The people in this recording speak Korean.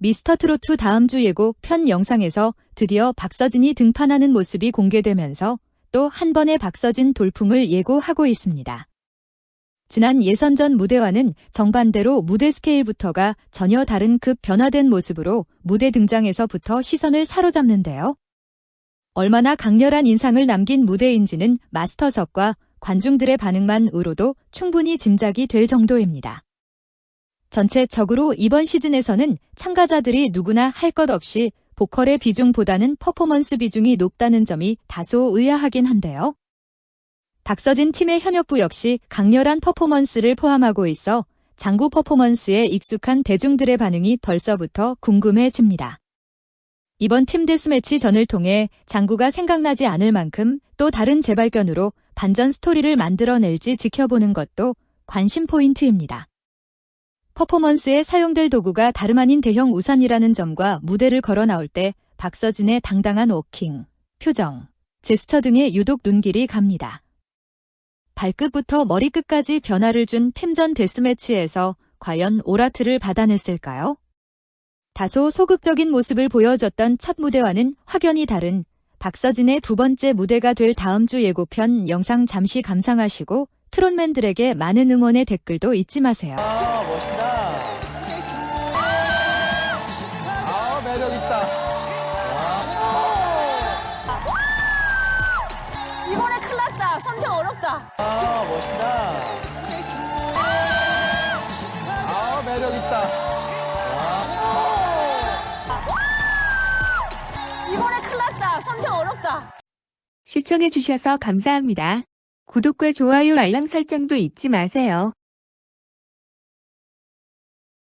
미스터트로트 다음 주 예고 편 영상에서 드디어 박서진이 등판하는 모습이 공개되면서 또 한 번의 박서진 돌풍을 예고하고 있습니다. 지난 예선 전 무대와는 정반대로 무대 스케일부터가 전혀 다른 급 변화된 모습으로 무대 등장에서부터 시선을 사로잡는데요. 얼마나 강렬한 인상을 남긴 무대인지는 마스터석과 관중들의 반응만으로도 충분히 짐작이 될 정도입니다. 전체적으로 이번 시즌에서는 참가자들이 누구나 할 것 없이 보컬의 비중보다는 퍼포먼스 비중이 높다는 점이 다소 의아하긴 한데요. 박서진 팀의 현역부 역시 강렬한 퍼포먼스를 포함하고 있어 장구 퍼포먼스에 익숙한 대중들의 반응이 벌써부터 궁금해집니다. 이번 팀 데스매치 전을 통해 장구가 생각나지 않을 만큼 또 다른 재발견으로 반전 스토리를 만들어낼지 지켜보는 것도 관심 포인트입니다. 퍼포먼스에 사용될 도구가 다름 아닌 대형 우산이라는 점과 무대를 걸어 나올 때 박서진의 당당한 워킹, 표정, 제스처 등에 유독 눈길이 갑니다. 발끝부터 머리끝까지 변화를 준 팀전 데스매치에서 과연 오라트를 받아냈을까요? 다소 소극적인 모습을 보여줬던 첫 무대와는 확연히 다른 박서진의 두 번째 무대가 될 다음 주 예고편 영상 잠시 감상하시고 트롯맨들에게 많은 응원의 댓글도 잊지 마세요. 아 멋있다. 선택 어렵다. 아 멋있다. 아 매력 있다. 이번에 큰일 났다. 선택 어렵다. 시청해주셔서 감사합니다. 구독과 좋아요 알람 설정도 잊지 마세요.